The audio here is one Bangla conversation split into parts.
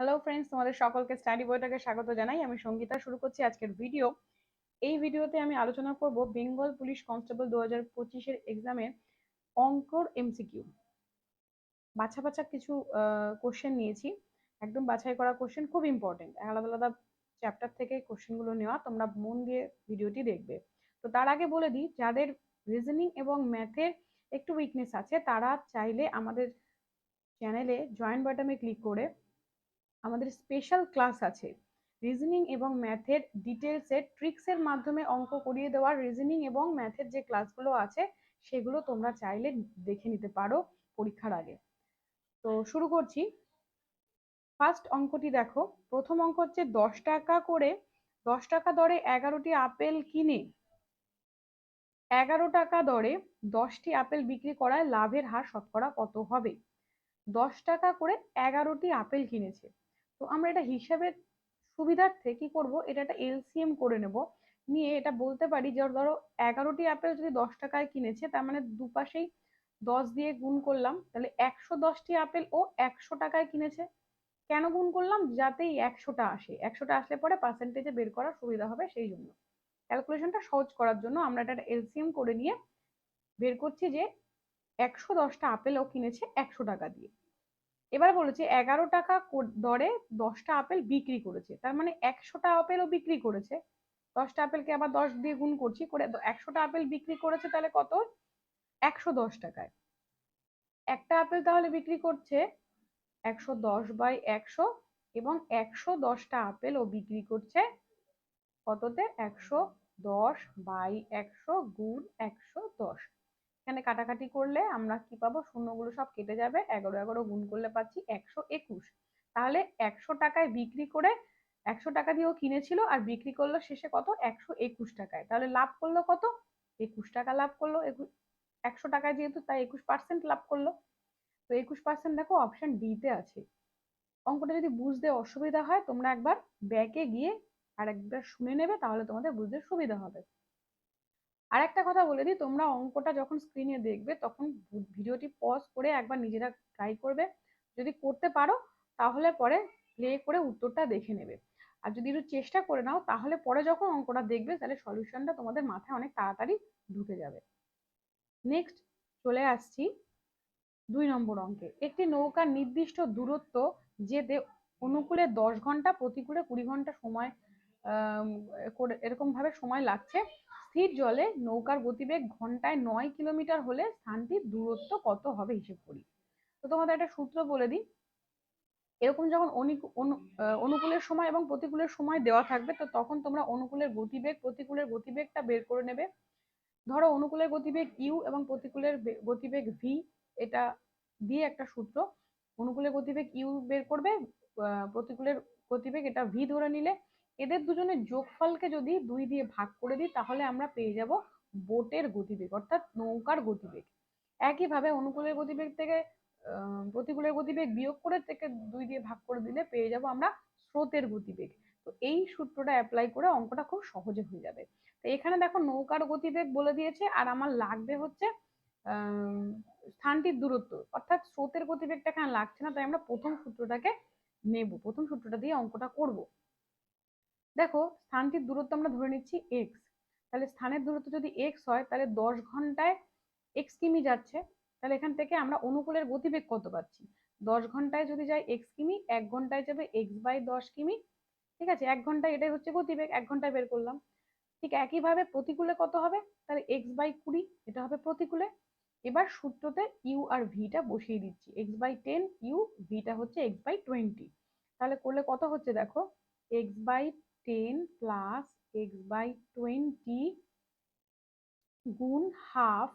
হ্যালো ফ্রেন্ডস তোমাদের সকলকে স্টাডি বইটাকে স্বাগত জানাই। আমি সঙ্গীতা, শুরু করছি আজকের ভিডিও এই ভিডিওতে আমি আলোচনা করব বেঙ্গল পুলিশ কনস্টেবল দু হাজার পঁচিশের এক্সামের অঙ্কর এমসিকিউ বাছা বাছা কিছু কোশ্চেন নিয়েছি। একদম বাছাই করা কোশ্চেন খুব ইম্পর্টেন্ট আলাদা আলাদা চ্যাপ্টার থেকে কোশ্চেনগুলো নেওয়া, তোমরা মন দিয়ে ভিডিওটি দেখবে। তো তার আগে বলে দিই, যাদের রিজনিং এবং ম্যাথের একটু উইকনেস আছে, তারা চাইলে আমাদের চ্যানেলে জয়েন বাটনে ক্লিক করে আমাদের স্পেশাল ক্লাস আছে। রিজনিং এবং ম্যাথের ডিটেলসের ট্রিক্সের মাধ্যমে অঙ্ক করিয়ে দেওয়ার রিজনিং এবং ম্যাথের যে ক্লাসগুলো আছে, সেগুলো তোমরা চাইলে দেখে নিতে পারো পরীক্ষার আগে। তো শুরু করছি। ফার্স্ট অঙ্কটি দেখো। প্রথম অঙ্ক হচ্ছে দশ টাকা করে, দশ টাকা দরে এগারোটি আপেল কিনে। এগারো টাকা দরে দশটি আপেল বিক্রি করায় লাভের হার শতকরা কত হবে? দশ টাকা করে এগারোটি আপেল কিনেছে। তো আমরা এটা হিসাবের সুবিধার্থে কি করব? এটা একটা এলসিএম করে নেব। নিয়ে এটা বলতে পারি যে ধরো এগারোটি আপেল যদি দশ টাকায় কিনেছে, তার মানে দুপাশেই দশ দিয়ে গুণ করলাম, তাহলে একশো দশটি আপেল ও একশো টাকায় কিনেছে। কেন গুণ করলাম? যাতে একশোটা আসে। একশোটা আসলে পরে পার্সেন্টেজে বের করার সুবিধা হবে সেই জন্য। ক্যালকুলেশনটা সহজ করার জন্য আমরা এটা এলসিএম করে নিয়ে বের করছি যে, একশো দশটা আপেলও কিনেছে একশো টাকা দিয়ে। এবার বলেছে এগারো টাকা দরে দশটা আপেল বিক্রি করেছে। তার মানে একশোটা আপেলও বিক্রি করেছে। দশটা আপেলকে আবার দশ দিয়ে গুণ করছি করে একশোটা আপেল বিক্রি করেছে তাহলে কত? একশো দশ টাকায়। একটা আপেল তাহলে বিক্রি করছে একশো দশ বাই একশো এবং একশো দশটা আপেল ও বিক্রি করছে কততে? একশো দশ বাই একশো গুণ একশো দশ। এখানে কাটাকাটি করলে আমরা কি পাবো? শূন্যগুলো সব কেটে যাবে। এগারো এগারো গুণ করলে পাচ্ছি একশো একুশ। তাহলে একশো টাকায় বিক্রি করে একশো টাকা দিয়েও কিনেছিল আর বিক্রি করল শেষে কত? একশো একুশ টাকায়। তাহলে লাভ করল কত? একুশ টাকা লাভ করল। একশো টাকায় যেহেতু তাই একুশ পার্সেন্ট লাভ করল। তো একুশ পার্সেন্ট দেখো অপশন ডিতে আছে। অঙ্কটা যদি বুঝতে অসুবিধা হয় তোমরা একবার ব্যাকে গিয়ে আর একবার শুনে নেবে, তাহলে তোমাদের বুঝতে সুবিধা হবে। আর একটা কথা বলে দিই, তোমরা অঙ্কটা যখন স্ক্রিনে দেখবে, তখন ভিডিওটি পজ করে একবার নিজেরা ট্রাই করবে। যদি করতে পারো, তাহলে পরে প্লে করে উত্তরটা দেখে নেবে। আর যদি একটু চেষ্টা করে নাও, তাহলে পরে যখন অঙ্কটা দেখবে, তাহলে সলিউশনটা তোমাদের মাথায় অনেক তাড়াতাড়ি ঢুকে যাবে। নেক্সট চলে আসছি দুই নম্বর অঙ্কে। একটি নৌকার নির্দিষ্ট দূরত্ব যেতে অনুকূলে দশ ঘণ্টা, প্রতিকূলে কুড়ি ঘণ্টা সময় এরকম ভাবে সময় লাগছে। স্থির জলে নৌকার গতিবেগ ঘন্টায় নয় কিলোমিটার হলে স্থানটির দূরত্ব কত হবে হিসেব করি। তো তোমাদের একটা সূত্র বলে দিই। এরকম যখন অনুকূলের সময় এবং প্রতিকূলের সময় দেওয়া থাকবে, তো তখন তোমরা অনুকূলের গতিবেগ, প্রতিকূলের গতিবেগটা বের করে নেবে। ধরো অনুকূলের গতিবেগ ইউ এবং প্রতিকূলের গতিবেগ ভি এটা দিয়ে একটা সূত্র। অনুকূলের গতিবেগ ইউ বের করবে প্রতিকূলের গতিবেগ এটা ভি ধরে নিলে এদের দুজনের যোগফলকে যদি দুই দিয়ে ভাগ করে দিই, তাহলে আমরা পেয়ে যাব বোটের গতিবেগ, অর্থাৎ নৌকার গতিবেগ। একইভাবে অনুকূলের গতিবেগ থেকে প্রতিকূলের গতিবেগ বিয়োগ করে থেকে দুই দিয়ে ভাগ করে দিলে পেয়ে যাব আমরা স্রোতের গতিবেগ। তো এই সূত্রটা অ্যাপ্লাই করে অঙ্কটা খুব সহজে হয়ে যাবে। তো এখানে দেখো নৌকার গতিবেগ বলে দিয়েছে, আর আমার লাগবে হচ্ছে স্থানটির দূরত্ব। অর্থাৎ স্রোতের গতিবেগটা এখানে লাগছে না, তাই আমরা প্রথম সূত্রটাকে নেব। প্রথম সূত্রটা দিয়ে অঙ্কটা করব। দেখো, স্থানটির দূরত্ব আমরা ধরে নিচ্ছি এক্স তাহলে স্থানের দূরত্ব যদি এক্স হয়, তাহলে দশ ঘন্টায় এক্স কিমি যাচ্ছে। তাহলে এখান থেকে আমরা অনুকূলের গতিবেগ কত পাচ্ছি? দশ ঘন্টায় যদি যাই এক্স কিমি, এক ঘন্টায় যাবে এক্স বাই দশ কিমি। ঠিক আছে? এক ঘন্টায় এটাই হচ্ছে গতিবেগ, এক ঘন্টায় বের করলাম। ঠিক একইভাবে প্রতিকূলে কত হবে? তাহলে এক্স বাই কুড়ি, এটা হবে প্রতিকূলে। এবার সূত্রতে ইউ আর ভিটা বসিয়ে দিচ্ছি। এক্স বাই টেন ইউ ভিটা হচ্ছে এক্স বাই টোয়েন্টি তাহলে করলে কত হচ্ছে দেখো? X by ten plus x by twenty গুণ হাফ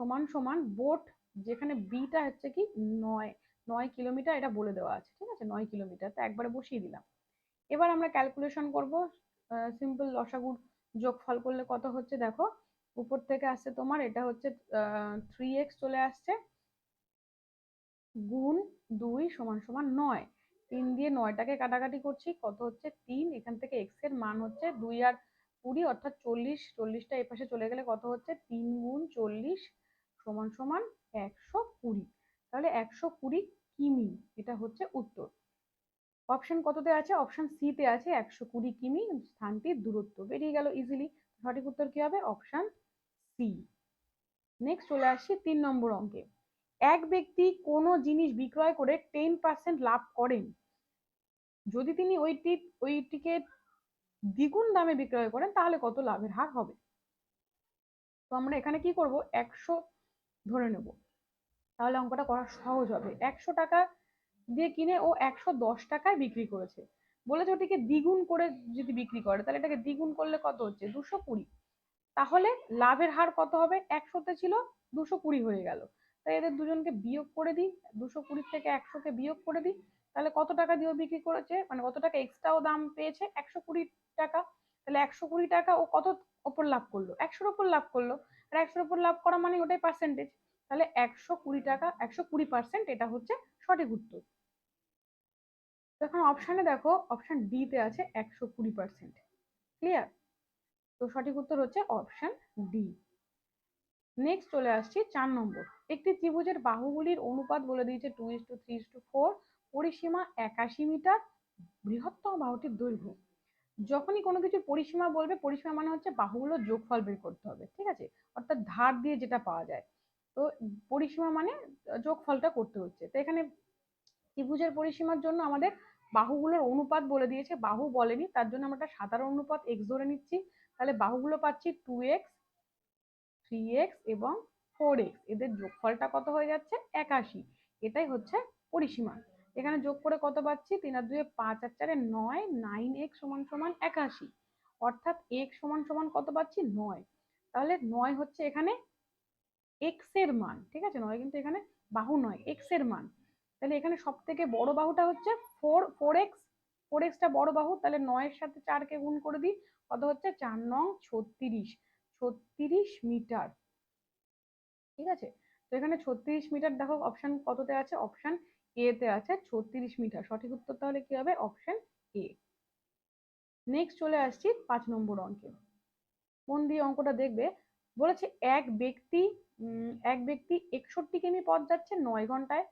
সমান সমান বোট, যেখানে বিটা হচ্ছে কি নয় নয় কিলোমিটার এটা বলে দেওয়া আছে, ঠিক আছে? নয় কিলোমিটার, তো একবারে বসিয়ে দিলাম। এবার আমরা ক্যালকুলেশন করব সিম্পল লসাগুর যোগফল করলে কত হচ্ছে দেখো? উপর থেকে আসছে তোমার, এটা হচ্ছে থ্রি এক্স চলে আসছে, গুণ দুই সমান সমান নয়। তিন দিয়ে নয়টাকে কাটাকাটি করছি, কত হচ্ছে? তিন, এখান থেকে এক্সের মান হচ্ছে দুই আর কুড়ি, অর্থাৎ চল্লিশ, চল্লিশটা এপাশে চলে গেলে কত হচ্ছে? তিন গুণ চল্লিশ সমান সমান একশো কুড়ি। তাহলে একশো কুড়ি কিমি, এটা হচ্ছে উত্তর। অপশন কততে আছে? অপশন সি তে আছে একশো কুড়ি কিমি, স্থানটির দূরত্ব। বেরিয়ে গেল ইজিলি সঠিক উত্তর কি হবে? Option C. নেক্সট চলে আসছি তিন নম্বর অঙ্কে। এক ব্যক্তি কোনো জিনিস বিক্রয় করে টেন পার্সেন্ট লাভ করেন যদি তিনি ওইটি ওইটিকে দ্বিগুণ দামে বিক্রয় করেন, তাহলে কত লাভের হার হবে? তো আমরা এখানে কি করব? একশো ধরে নেব। তাহলে অঙ্কটা করা সহজ হবে। একশো টাকা দিয়ে কিনে ও একশো দশ টাকায় বিক্রি করেছে। বলেছে ওটিকে দ্বিগুণ করে যদি বিক্রি করে, তাহলে এটাকে দ্বিগুণ করলে কত হচ্ছে? দুশো কুড়ি। তাহলে লাভের হার কত হবে? একশোতে ছিল দুশো কুড়ি হয়ে গেল। তাই এদের দুজনকে বিয়োগ করে দিই। দুশো কুড়ির থেকে একশোকে বিয়োগ করে দিই। তাহলে কত টাকা দিয়ে বিক্রি করেছে? মানে কত টাকা এক্সট্রাও দাম পেয়েছে? একশো কুড়ি টাকা। তাহলে একশো কুড়ি টাকা ও কত ওপর লাভ করল? একশোর ওপর লাভ করল। আর একশোর ওপর লাভ করা মানে ওটাই পার্সেন্টেজ তাহলে একশো কুড়ি টাকা, একশো কুড়ি পার্সেন্ট এটা হচ্ছে সঠিক উত্তর। এখন অপশানে দেখো অপশান ডি তে আছে একশো কুড়ি পার্সেন্ট ক্লিয়ার তো সঠিক উত্তর হচ্ছে অপশান ডি নেক্সট চলে আসছি চার নম্বর। একটি ত্রিভুজের বাহুগুলির অনুপাত বলে দিয়েছে two is to three is to four পরিসীমা একাশি মিটার, বৃহত্তম বাহুটির দৈর্ঘ্য। যখনই কোনো কিছু পরিসীমা বলবে, পরিসীমা মানে হচ্ছে বাহুগুলোর যোগফল বের করতে হবে, ঠিক আছে? অর্থাৎ ধার দিয়ে যেটা পাওয়া যায়। তো পরিসীমা মানে যোগফলটা করতে হচ্ছে। তো এখানে ত্রিভুজের পরিসীমার জন্য আমাদের বাহুগুলোর অনুপাত বলে দিয়েছে। বাহু বলেনি, তার জন্য আমরা একটা সাধারণ অনুপাত এক্স ধরে নিচ্ছি। তাহলে বাহুগুলো পাচ্ছি টু এক্স থ্রি এক্স এবং ফোর এক্স এদের যোগফলটা কত হয়ে যাচ্ছে? একাশি। এটাই হচ্ছে পরিসীমা। এখানে যোগ করে কত পাচ্ছি? তিন আর দুয়ে পাঁচ আর চারে নয় নাইন এক্স সমান সমান একাশি। অর্থাৎ এক্স সমান সমান কত পাচ্ছি? নয়। তাহলে নয় হচ্ছে এখানে এক্সের মান, ঠিক আছে? নয় কিন্তু এখানে বাহু নয় এক্সের মান। তাহলে এখানে সব থেকে বড় বাহুটা হচ্ছে ফোর ফোর এক্স ফোর এক্সটা বড় বাহু, তাহলে নয়ের সাথে চারকে গুণ করে দিই, কত হচ্ছে? চার নং ছত্রিশ। ছত্রিশ মিটার। ঠিক আছে? তো এখানে ছত্রিশ মিটার দেখো অপশন কততে আছে? অপশন এ তে আছে ছত্রিশ মিটার। সঠিক উত্তর তাহলে কি হবে? অপশন এ নেক্সট চলে আসছি পাঁচ নম্বর অঙ্কে। মন দিয়ে অঙ্কটা দেখবে? বলেছে এক ব্যক্তি এক ব্যক্তি একষট্টি কিমি পথ যাচ্ছে নয় ঘন্টায়।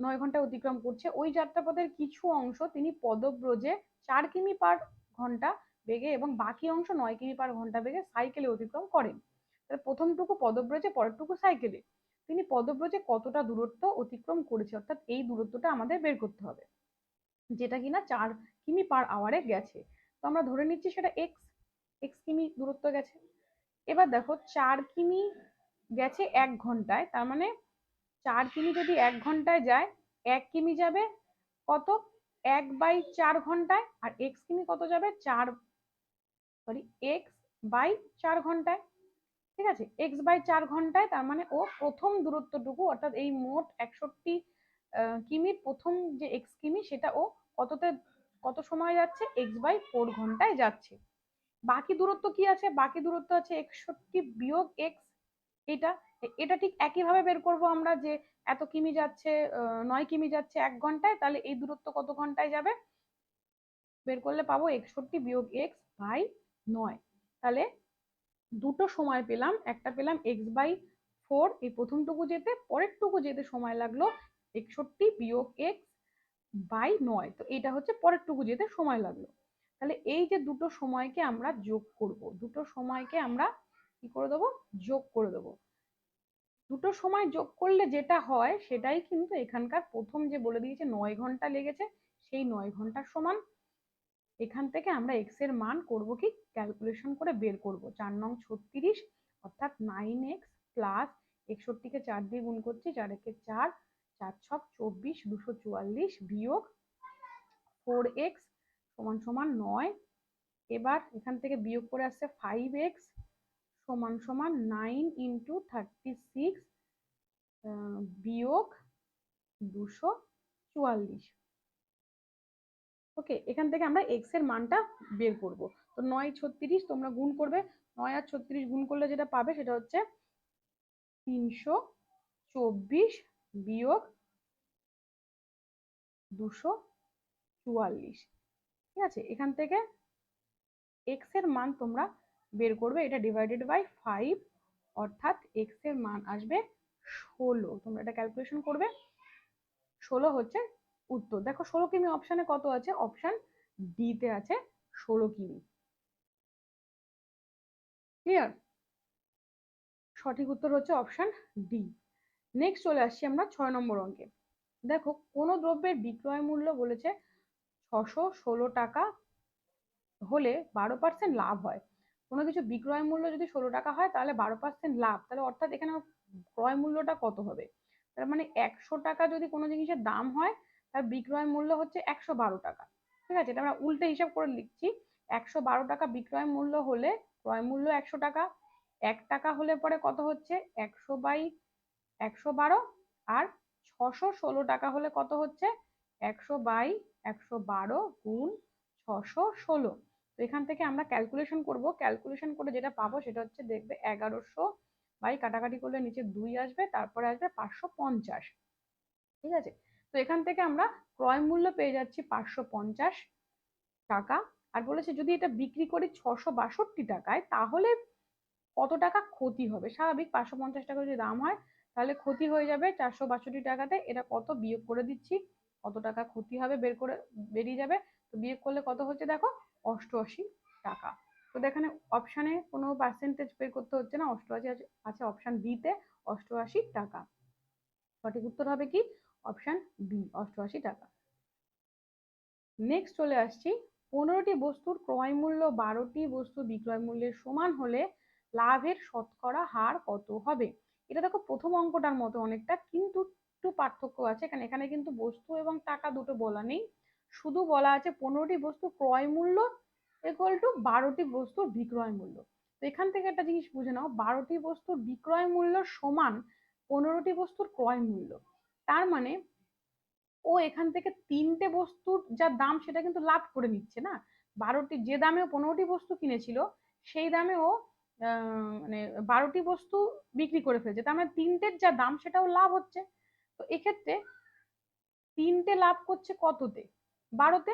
নয় ঘণ্টা অতিক্রম করছে। ওই যাত্রাপথের কিছু অংশ তিনি পদব্রজে চার কিমি পার ঘণ্টা বেগে এবং বাকি অংশ নয় কিমি পার ঘণ্টা বেগে সাইকেলে অতিক্রম করেন। তাহলে প্রথমটুকু পদব্রজে, পরেরটুকু সাইকেলে। তিনি পদব্রজে কতটা দূরত্ব অতিক্রম করেছে, অর্থাৎ এই দূরত্বটা আমাদের বের করতে হবে। যেটা কিনা চার কিমি পার আওয়ারে গেছে। তো আমরা ধরে নিচ্ছি সেটা এক্স এক্স কিমি দূরত্ব গেছে। এবার দেখো চার কিমি গেছে এক ঘন্টায়, তার মানে চার কিমি যদি এক ঘন্টায় যায়, এক কিমি যাবে কত? এক বাই চার ঘন্টায়, আর এক্স কিমি কত যাবে? চার সরি এক্স বাই চার ঘন্টায়। ঠিক আছে? এক্স বাই চার ঘন্টায় তার মানে ও প্রথম দূরত্বটুকু, অর্থাৎ এই মোট একষট্টি কিমির প্রথম যে এক্স কিমি, সেটা ও কততে, কত সময় যাচ্ছে? এক্স বাই ফোর ঘন্টায় যাচ্ছে। বাকি দূরত্ব কি আছে? বাকি দূরত্ব আছে একষট্টি বিয়োগ এক্স এটা এটা ঠিক একইভাবে বের করব আমরা যে এত কিমি যাচ্ছে নয় কিমি যাচ্ছে এক ঘন্টায়, তাহলে এই দূরত্ব কত ঘন্টায় যাবে? বের করলে পাবো একষট্টি বিয়োগ এক্স বাই নয়। তাহলে দুটো সময় পেলাম, একটা পেলাম এক্স বাই ফোর এই প্রথমটুকু যেতে, পরেরটুকু যেতে সময় লাগল একষট্টি বিয়োগ এক্স বাই নয়। তো এটা হচ্ছে পরেরটুকু যেতে সময় লাগল। তাহলে এই যে দুটো সময়কে আমরা যোগ করব, দুটো সময়কে আমরা কি করে দেবো? যোগ করে দেবো। দুটো সময় যোগ করলে যেটা হয়, সেটাই কিন্তু এখানকার প্রথম যে বলে দিয়েছে, নয় ঘণ্টা লেগেছে, সেই নয় ঘণ্টার সমান এখান থেকে আমরা এক্সের মান করব কি? ক্যালকুলেশন করে বের করব। চার নং ছত্রিশ, অর্থাৎ নাইন এক্স প্লাস একষট্টিকে চার দিয়ে গুণ করছি, চার একে চার চার ছক চব্বিশ, দুশো চুয়াল্লিশ বিয়োগ ফোর এক্স সমান সমান নয়। এবার এখান থেকে বিয়োগ করে আসছে ফাইভ এক্স সমান সমান নাইন ইন্টু থার্টি সিক্স বিয়োগ দুশো চুয়াল্লিশ। ওকে এখান থেকে আমরা এক্সের মানটা বের করব। তো নয় ছত্রিশ তোমরা গুণ করবে, নয় আর ছত্রিশ গুণ করলে যেটা পাবে সেটা হচ্ছে তিনশো চব্বিশ বিয়োগ দুশো চুয়াল্লিশ। ঠিক আছে, এখান থেকে এক্সের মান তোমরা বের করবে, এটা ডিভাইডেড বাই ফাইভ অর্থাৎ এক্সের মান আসবে ষোলো। তোমরা এটা ক্যালকুলেশন করবে, ষোলো হচ্ছে উত্তর। দেখো ষোলো কিমি অপশানে কত আছে? অপশান ডি তে আছে ষোলো কিমি। ক্লিয়ার সঠিক উত্তর হচ্ছে অপশান ডি নেক্সট চলে আসছি আমরা ছয় নম্বর অঙ্কে। দেখো, কোনো দ্রব্যের বিক্রয় মূল্য বলেছে ছশো ষোলো টাকা হলে বারো পার্সেন্ট লাভ হয়। কোনো কিছু বিক্রয় মূল্য যদি ষোলো টাকা হয়, তাহলে বারো পার্সেন্ট লাভ। তাহলে অর্থাৎ এখানে ক্রয় মূল্যটা কত হবে? তার মানে একশো টাকা যদি কোনো জিনিসের দাম হয় তার বিক্রয় মূল্য হচ্ছে একশো বারো টাকা। ঠিক আছে? এটা আমরা উল্টে হিসাব করে লিখছি। একশো বারো টাকা বিক্রয় মূল্য হলে ক্রয় মূল্য একশো টাকা, এক টাকা হলে পরে কত হচ্ছে? একশো বাই একশো বারো আর ছশো ষোলো টাকা হলে কত হচ্ছে? একশো বাই একশো বারো গুণ ছশো ষোলো। তো এখান থেকে আমরা ক্যালকুলেশন করব। ক্যালকুলেশন করে যেটা পাবো সেটা হচ্ছে দেখবে এগারোশো বাই কাটাকাটি করলে নিচে দুই আসবে, তারপরে আসবে পাঁচশো পঞ্চাশ। ঠিক আছে? এখান থেকে আমরা ক্রয় মূল্য পেয়ে যাচ্ছি পাঁচশো পঞ্চাশ টাকা। আর বলেছে, যদি এটা বিক্রি করি ছশো বাষট্টি টাকায়, তাহলে কত টাকা ক্ষতি হবে? স্বাভাবিক পাঁচশো পঞ্চাশ টাকা যদি দাম হয়, তাহলে ক্ষতি হয়ে যাবে চারশো বাষট্টি টাকাতে। এটা কত? বিয়োগ করে দিচ্ছি। কত টাকা ক্ষতি হবে? বের করে, বেরিয়ে যাবে। তো বিয়োগ করলে কত হচ্ছে দেখো? অষ্টআশি টাকা। তো এখানে অপশানে কোনো পার্সেন্টেজ বের করতে হচ্ছে না। অষ্টআশি আছে অপশান বিতে অষ্টআশি টাকা। সঠিক উত্তর হবে কি? অপশান বি অষ্টআশি টাকা। নেক্সট চলে আসছি। পনেরোটি বস্তুর ক্রয় মূল্য, বারোটি বস্তু বিক্রয় মূল্যের সমান হলে লাভের শতকরা হার কত হবে? এটা দেখো প্রথম অঙ্কটার মতো অনেকটা, কিন্তু একটু পার্থক্য আছে এখানে এখানে কিন্তু বস্তু এবং টাকা দুটো বলা নেই। শুধু বলা আছে পনেরোটি বস্তু ক্রয় মূল্য ইকুয়াল টু বারোটি বস্তুর বিক্রয় মূল্য। তো এখান থেকে একটা জিনিস বুঝে নাও, বারোটি বস্তুর বিক্রয় মূল্য সমান পনেরোটি বস্তুর ক্রয় মূল্য। তার মানে ও এখান থেকে তিনটে বস্তুর যা দাম সেটা কিন্তু লাভ করে নিচ্ছে না। বারোটি, যে দামে পনেরোটি বস্তু কিনেছিল, সেই দামে ও মানে বারোটি বস্তু বিক্রি করে ফেলছে। তার মানে তিনটের যা দাম সেটাও লাভ হচ্ছে। তো এক্ষেত্রে তিনটে লাভ করছে কততে? বারোতে?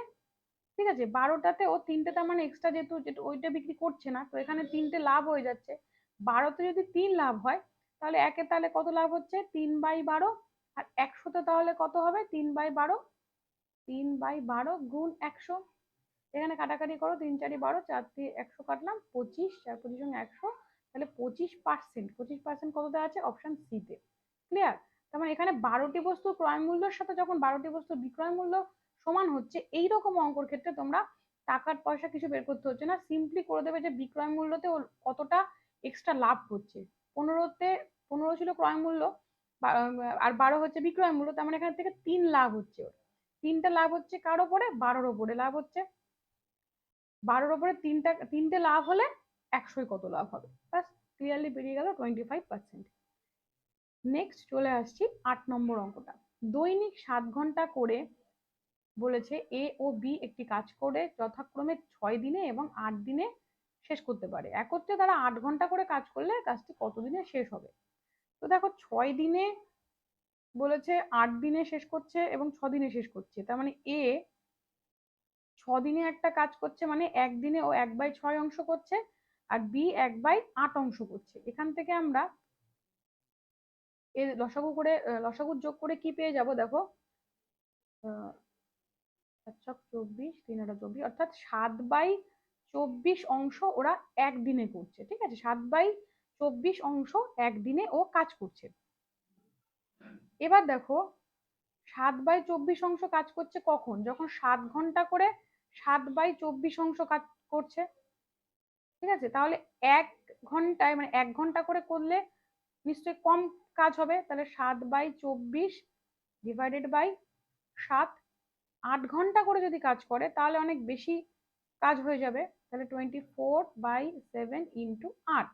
ঠিক আছে, বারোটাতে ও তিনটে, তার মানে এক্সট্রা যেহেতু ওইটা বিক্রি করছে না, তো এখানে তিনটে লাভ হয়ে যাচ্ছে। বারোতে যদি তিন লাভ হয়, তাহলে একে তাহলে কত লাভ হচ্ছে? তিন বাই বারো আর একশোতে তাহলে কত হবে? তিন বাই বারো। তিন বাই বারো গুণ একশো। এখানে কাটাকাটি করো, তিন চারি বারো, চার দিয়ে একশো কাটলাম, পঁচিশ, চার পঁচিশ একশো। তাহলে পঁচিশ পার্সেন্ট পঁচিশ পার্সেন্ট কততে আছে? অপশন সিতে ক্লিয়ার তার মানে এখানে বারোটি বস্তু ক্রয় মূল্যের সাথে যখন বারোটি বস্তুর বিক্রয় মূল্য সমান হচ্ছে এই রকম অঙ্কর ক্ষেত্রে তোমরা টাকার পয়সা কিছু বের করতে হচ্ছে না। সিম্পলি করে দেবে যে বিক্রয় মূল্যতে কতটা এক্সট্রা লাভ হচ্ছে। পনেরোতে, পনেরো ছিল ক্রয় মূল্য আর বারো হচ্ছে বিক্রয় মূল্য, তার মানে এখান থেকে তিন লাভ হচ্ছে ওর। তিনটা লাভ হচ্ছে কার ওপরে? বারোর ওপরে লাভ হচ্ছে। বারোর ওপরে তিনটা, তিনটে লাভ হলে একশোয় কত লাভ হবে? ব্যাস ক্লিয়ারলি বেরিয়ে গেল টোয়েন্টি ফাইভ পার্সেন্ট নেক্সট চলে আসছি আট নম্বর অঙ্কটা। দৈনিক সাত ঘণ্টা করে বলেছে এ ও বি একটি কাজ করে, যথাক্রমে ছয় দিনে এবং আট দিনে শেষ করতে পারে। একত্রে তারা আট ঘণ্টা করে কাজ করলে কাজটি কত দিনে শেষ হবে? তো দেখো ছয় দিনে বলেছে, আট দিনে শেষ করছে এবং ছ দিনে শেষ করছে। তার মানে এ ছ দিনে একটা কাজ করছে মানে একদিনে ও এক বাই ছয় অংশ করছে আর বি এক বাই আট অংশ করছে। এখান থেকে আমরা এর লসাগু করে লসাগু যোগ করে কি পেয়ে যাব দেখো? চব্বিশ, তিন আটা চব্বিশ, অর্থাৎ সাত বাই চব্বিশ অংশ ওরা একদিনে করছে, ঠিক আছে? সাত বাই চব্বিশ অংশ একদিনে ও কাজ করছে। এবার দেখো, সাত বাই চব্বিশ অংশ কাজ করছে কখন? যখন সাত ঘণ্টা করে সাত বাই চব্বিশ অংশ কাজ করছে। ঠিক আছে? তাহলে এক ঘন্টায় মানে এক ঘণ্টা করে করলে নিশ্চয়ই কম কাজ হবে। তাহলে সাত বাই চব্বিশ ডিভাইডেড বাই সাত, আট ঘণ্টা করে যদি কাজ করে, তাহলে অনেক বেশি কাজ হয়ে যাবে। তাহলে twenty four by seven into আট।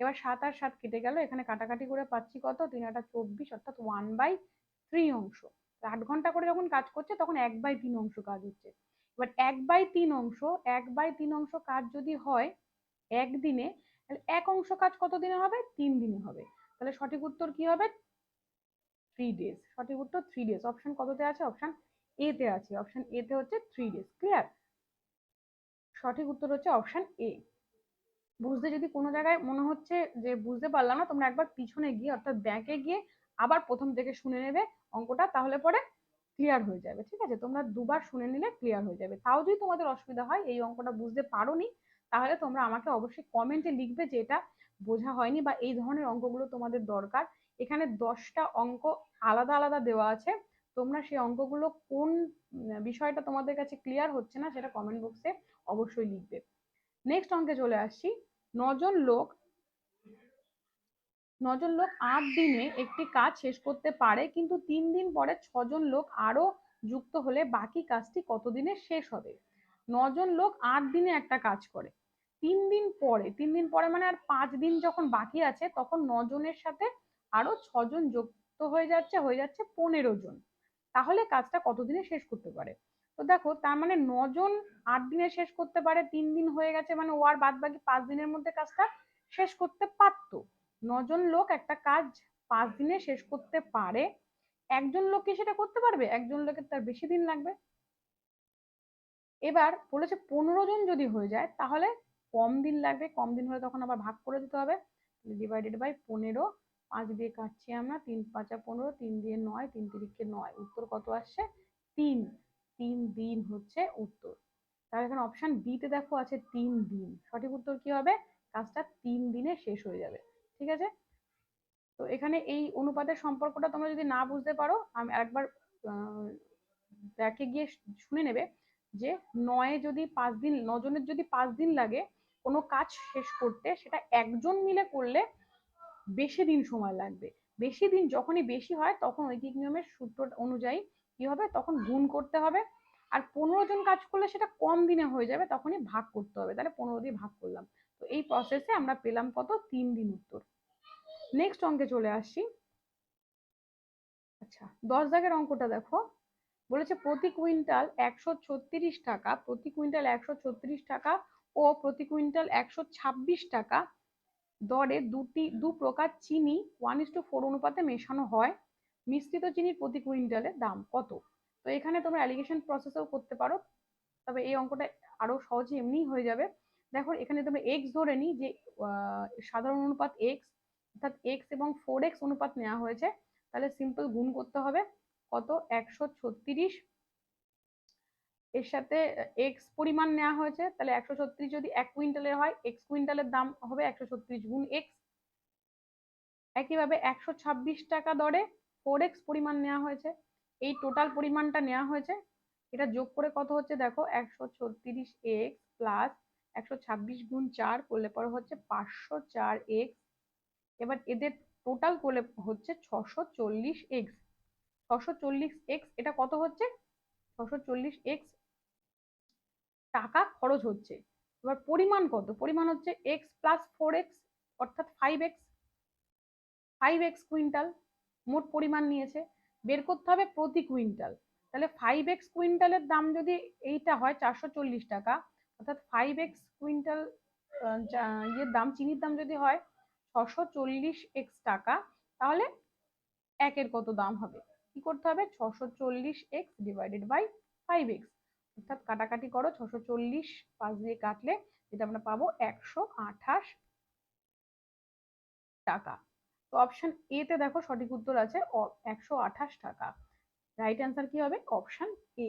এবার সাত আর সাত কেটে গেল, এখানে কাটাকাটি করে পাচ্ছি কত? তিন আটা চব্বিশ, অর্থাৎ ওয়ান বাই থ্রি অংশ। আট ঘণ্টা করে যখন কাজ করছে, তখন এক বাই তিন অংশ কাজ হচ্ছে। এবার এক বাই তিন অংশ, এক বাই তিন অংশ কাজ যদি হয় একদিনে তাহলে এক অংশ কাজ কত দিনে হবে? তিন দিনে হবে। তাহলে সঠিক উত্তর কি হবে? থ্রি ডেজ সঠিক উত্তর থ্রি ডেজ অপশন কততে আছে? অপশন এ তে আছে। অপশন এ তে হচ্ছে থ্রি ডেজ ক্লিয়ার সঠিক উত্তর হচ্ছে অপশন এ বুঝতে যদি কোনো জায়গায় মনে হচ্ছে যে বুঝতে পারলাম না, তোমরা একবার পিছনে গিয়ে অর্থাৎ ব্যাংকে গিয়ে আবার প্রথম থেকে শুনে নেবে অঙ্কটা, তাহলে পরে ক্লিয়ার হয়ে যাবে, ঠিক আছে? তোমরা দুবার শুনে নিলে ক্লিয়ার হয়ে যাবে। তাও যদি তোমাদের অসুবিধা হয়, এই অঙ্কটা বুঝতে পারোনি, তাহলে তোমরা আমাকে অবশ্যই কমেন্টে লিখবে যে এটা বোঝা হয়নি বা এই ধরনের অঙ্কগুলো তোমাদের দরকার। এখানে দশটা অঙ্ক আলাদা আলাদা দেওয়া আছে। তোমরা সেই অঙ্কগুলো কোন বিষয়টা তোমাদের কাছে ক্লিয়ার হচ্ছে না, সেটা কমেন্ট বক্সে অবশ্যই লিখবে। নেক্সট অঙ্কে চলে আসছি। নজন লোক নজন লোক আট দিনে একটি কাজ শেষ করতে পারে, কিন্তু তিন দিন পরে ছজন লোক আরও যুক্ত হলে বাকি কাজটি কতদিনে শেষ হবে? নজন লোক আট দিনে একটা কাজ করে। তিন দিন পরে, তিন দিন পরে মানে আর পাঁচ দিন যখন বাকি আছে, তখন নজনের সাথে আরও ছজন যুক্ত হয়ে যাচ্ছে হয়ে যাচ্ছে পনেরো জন। তাহলে কাজটা কতদিনে শেষ করতে পারে? তো দেখো, তার মানে নজন আট দিনে শেষ করতে পারে, তিন দিন হয়ে গেছে মানে ও আর বাদ বাকি পাঁচ দিনের মধ্যে কাজটা শেষ করতে পারতো। নজন লোক একটা কাজ পাঁচ দিনে শেষ করতে পারে, একজন লোক কি সেটা করতে পারবে? একজন লোকের তার বেশি দিন লাগবে। এবার বলেছে পনেরো জন যদি হয়ে যায়, তাহলে কম দিন লাগবে, কম দিন হলে তখন আবার ভাগ করে দিতে হবে। ডিভাইডেড বাই পনেরো, পাঁচ দিয়ে কাটছি আমরা, তিন পাঁচা পনেরো, তিন দিয়ে নয়, তিন তিরিখে নয়, উত্তর কত আসছে? তিন। তিন দিন হচ্ছে উত্তর। তাহলে এখানে অপশন বিতে দেখো আছে তিন দিন। সঠিক উত্তর কি হবে? কাজটা তিন দিনে শেষ হয়ে যাবে। ঠিক আছে? তো এখানে এই অনুপাতের সম্পর্কটা তোমরা যদি না বুঝতে পারো, আমি একবার ব্যাকে গিয়ে শুনে নেবে যে নয়ে যদি পাঁচ দিন, নজনের যদি পাঁচ দিন লাগে, কোনো কাজ শেষ করতে সেটা একজন মিলে করলে বেশি দিন সময় লাগবে। বেশি দিন যখনই বেশি হয়, তখন ওই ঐকিক নিয়মের সূত্র অনুযায়ী কি হবে? তখন গুণ করতে হবে। আর পনেরো জন কাজ করলে সেটা কম দিনে হয়ে যাবে, তখনই ভাগ করতে হবে। তাহলে পনেরো দিয়ে ভাগ করলাম। তো এই প্রসেসে আমরা পেলাম কত? তিন দিন উত্তর। নেক্সট অঙ্কে চলে আসছি আচ্ছা দশ দাগের অঙ্কটা দেখো। বলেছে প্রতি কুইন্টাল একশো ছত্রিশ টাকা, প্রতি কুইন্টাল একশো ছত্রিশ টাকা ও প্রতি কুইন্টাল একশো ছাব্বিশ টাকা। দরে দুটি দু প্রকার চিনি ওয়ান ইস টু ফোর অনুপাতে মেশানো হয়। মিশ্রিত চিনির প্রতি কুইন্টালের দাম কত? তো এখানে তোমরা অ্যালিগেশন প্রসেসও করতে পারো। তবে এই অঙ্কটা আরও সহজে এমনিই হয়ে যাবে। দেখো, এখানে তোমরা এক্স ধরে নিই যে সাধারণ অনুপাত এক্স অর্থাৎ এক্স এবং ফোর এক্স অনুপাত নেওয়া হয়েছে। তাহলে সিম্পল গুণ করতে হবে। কত? একশো ছত্রিশ। এর সাথে এক্স পরিমাণ নেওয়া হয়েছে। তাহলে একশো ছত্রিশ যদি এক কুইন্টালের হয় এক্স কুইন্টালের দাম হবে একশো ছত্রিশ গুণ এক্স একইভাবে একশো ছাব্বিশ টাকা দরে ফোর এক্স পরিমাণ নেওয়া হয়েছে। এই টোটাল পরিমাণটা নেওয়া হয়েছে, এটা যোগ করে কত হচ্ছে দেখো? একশো ছত্রিশ এক্স প্লাস একশো ছাব্বিশ গুণ চার করলে পরে হচ্ছে পাঁচশো চার এক্স এবার এদের টোটাল করলে হচ্ছে ছশো চল্লিশ এক্স ছশো চল্লিশ এক্স এটা কত হচ্ছে? ছশো চল্লিশ এক্স টাকা খরচ হচ্ছে। এবার পরিমাণ কত? পরিমাণ হচ্ছে এক্স প্লাস ফোর এক্স অর্থাৎ five x five x quintal মোট পরিমাণ নিয়েছে, বের করতে হবে প্রতি কুইন্টাল। তাহলে ফাইভ এক্স কুইন্টালের দাম যদি এইটা হয় চারশো চল্লিশ টাকা, অর্থাৎ ফাইভ এক্স কুইন্টাল ইয়ের দাম, চিনির দাম যদি হয় ছশো চল্লিশ এক্স টাকা, তাহলে একের কত দাম হবে? কি করতে হবে? ছশো চল্লিশ x divided by five x অর্থাৎ কাটাকাটি করো, ছশো চল্লিশ পাঁচ দিয়ে কাটলে যেটা আমরা পাবো একশো আঠাশ টাকা। তো অপশন এ তে দেখো সঠিক উত্তর আছে একশো আঠাশ টাকা। রাইট অ্যান্সার কি হবে? অপশন এ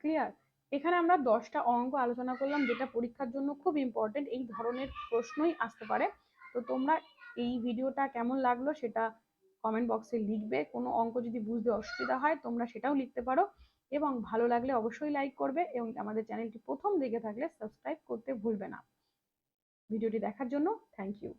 ক্লিয়ার এখানে আমরা দশটা অঙ্ক আলোচনা করলাম, যেটা পরীক্ষার জন্য খুব ইম্পর্টেন্ট এই ধরনের প্রশ্নই আসতে পারে। তো তোমরা এই ভিডিওটা কেমন লাগল সেটা কমেন্ট বক্সে লিখবে। কোনো অঙ্ক যদি বুঝতে অসুবিধা হয়, তোমরা সেটাও লিখতে পারো। এবং ভালো লাগলে অবশ্যই লাইক করবে এবং আমাদের চ্যানেলটি প্রথম দেখে থাকলে সাবস্ক্রাইব করতে ভুলবে না। ভিডিওটি দেখার জন্য থ্যাংক ইউ